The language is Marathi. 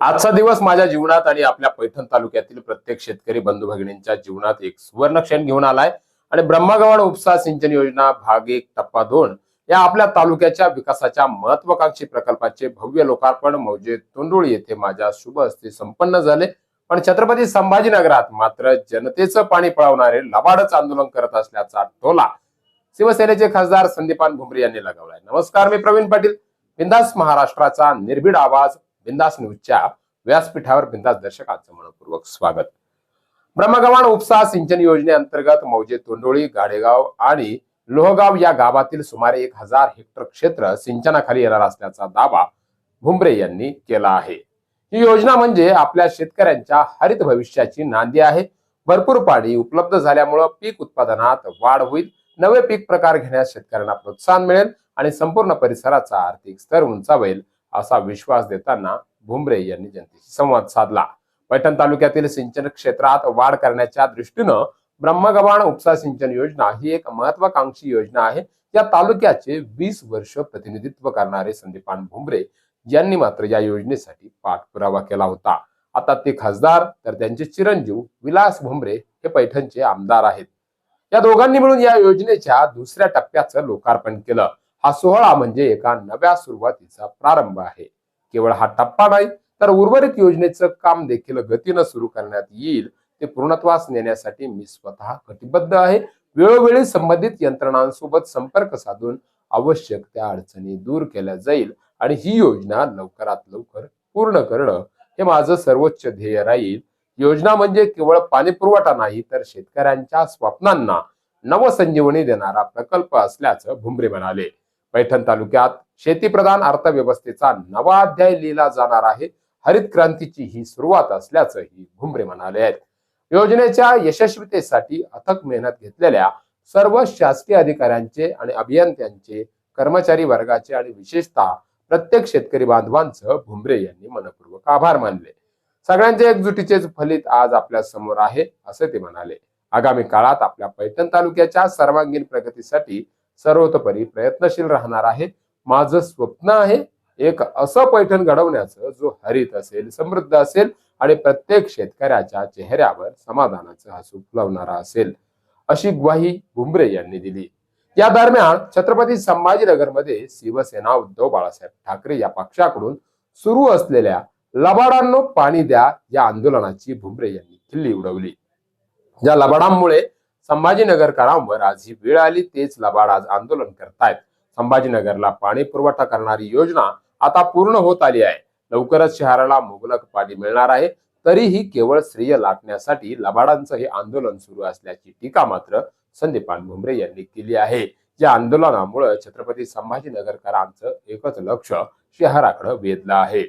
आजचा दिवस माझ्या जीवनात आणि आपल्या पैठण तालुक्यातील प्रत्येक शेतकरी बंधू भगिनींच्या जीवनात एक सुवर्ण क्षण घेऊन आलाय. आणि ब्रह्मगवण उपसा सिंचन योजना भाग एक टप्पा दोन या आपल्या तालुक्याच्या विकासाच्या महत्वाकांक्षी प्रकल्पाचे भव्य लोकार्पण मौजे तोंडुळ येथे माझ्या शुभ हस्ते संपन्न झाले. पण छत्रपती संभाजीनगरात मात्र जनतेचं पाणी पळवणारे लबाडच आंदोलन करत असल्याचा टोला शिवसेनेचे खासदार संदीपान भुमरे यांनी लगावलाय. नमस्कार मी प्रवीण पाटील. बिंदास महाराष्ट्राचा निर्भीड आवाज बिंदास न्यूजच्या व्यासपीठावर बिंदास दर्शकांचं मनपूर्वक स्वागत. ब्रह्मगव्हाण उपसा सिंचन योजनेअंतर्गत मौजे तोंडोळी गाडेगाव आणि लोहगाव या गावातील सुमारे एक हजार हेक्टर क्षेत्र सिंचनाखाली येणार असल्याचा दावा भुमरे यांनी केला आहे. ही योजना म्हणजे आपल्या शेतकऱ्यांच्या हरित भविष्याची नांदी आहे. भरपूर पाणी उपलब्ध झाल्यामुळं पीक उत्पादनात वाढ होईल. नवे पीक प्रकार घेण्यास शेतकऱ्यांना प्रोत्साहन मिळेल आणि संपूर्ण परिसराचा आर्थिक स्तर उंचावेल. असा विश्वास देताना भुमरे यांनी जनतेशी संवाद साधला. पैठण तालुक्यातील सिंचन क्षेत्रात वाढ करण्याच्या दृष्टीनं ब्रह्मगव्हाण उपसा सिंचन योजना ही एक महत्वाकांक्षी योजना आहे. या तालुक्याचे वीस वर्ष प्रतिनिधित्व करणारे संदीपान भुमरे यांनी मात्र या योजनेसाठी पाठपुरावा केला होता. आता ते खासदार तर त्यांचे चिरंजीव विलास भुमरे हे पैठणचे आमदार आहेत. या दोघांनी मिळून या योजनेच्या दुसऱ्या टप्प्याचं लोकार्पण केलं. हा सोहळा म्हणजे एका नव्या सुरुवातीचा प्रारंभ आहे. केवळ हा टप्पा नाही तर उर्वरित योजनेचं काम देखील गतीनं सुरू करण्यात येईल ते पूर्णत्वास नेण्यासाठी मी स्वतः कटिबद्ध आहे. वेळोवेळी संबंधित यंत्रणांसोबत संपर्क साधून आवश्यक त्या अडचणी दूर केल्या जाईल आणि ही योजना लवकरात लवकर पूर्ण करणं हे माझं सर्वोच्च ध्येय राहील. योजना म्हणजे केवळ पाणी पुरवठा नाही तर शेतकऱ्यांच्या स्वप्नांना नवसंजीवनी देणारा प्रकल्प असल्याचं भुमरे म्हणाले. पैठण तालुक्यात शेतीप्रधान अर्थव्यवस्थेचा नवा अध्याय लिहिला जाणार आहे. हरित क्रांतीची ही सुरुवात असल्याचंही भुमरे म्हणाले आहेत. योजनेच्या यशस्वीतेसाठी अथक मेहनत घेतलेल्या सर्व शासकीय अधिकाऱ्यांचे आणि अभियंत्यांचे कर्मचारी वर्गाचे आणि विशेषतः प्रत्येक शेतकरी बांधवांचं भुमरे यांनी मनपूर्वक आभार मानले. सगळ्यांच्या एकजुटीचेच फलित आज आपल्यासमोर आहे असे ते म्हणाले. आगामी काळात आपल्या पैठण तालुक्याच्या सर्वांगीण प्रगतीसाठी सर्वतोपरी प्रयत्नशील राहणार आहे. माझं स्वप्न आहे एक असं पैठण घडवण्याचं जो हरित असेल समृद्ध असेल आणि प्रत्येक शेतकऱ्याच्या चेहऱ्यावर समाधानाचं हसू फुलवणारा असेल अशी ग्वाही भुमरे यांनी दिली. या दरम्यान छत्रपती संभाजीनगरमध्ये शिवसेना उद्धव बाळासाहेब ठाकरे या पक्षाकडून सुरू असलेल्या लबाडांनो पाणी द्या या आंदोलनाची भुमरे यांनी खिल्ली उडवली. या लबाडांमुळे संभाजीनगरकरांवर आज ही वेळ आली तेच लबाड आज आंदोलन करतायत. संभाजीनगरला पाणी पुरवठा करणारी योजना आता पूर्ण होत आली आहे. लवकरच शहराला मुबलक पाणी मिळणार आहे. तरीही केवळ श्रेय लाटण्यासाठी लबाडांचं हे आंदोलन सुरू असल्याची टीका मात्र संदीपान भुमरे यांनी केली आहे. या आंदोलनामुळे छत्रपती संभाजीनगरकरांचं एकच लक्ष शहराकडे वेधलं आहे.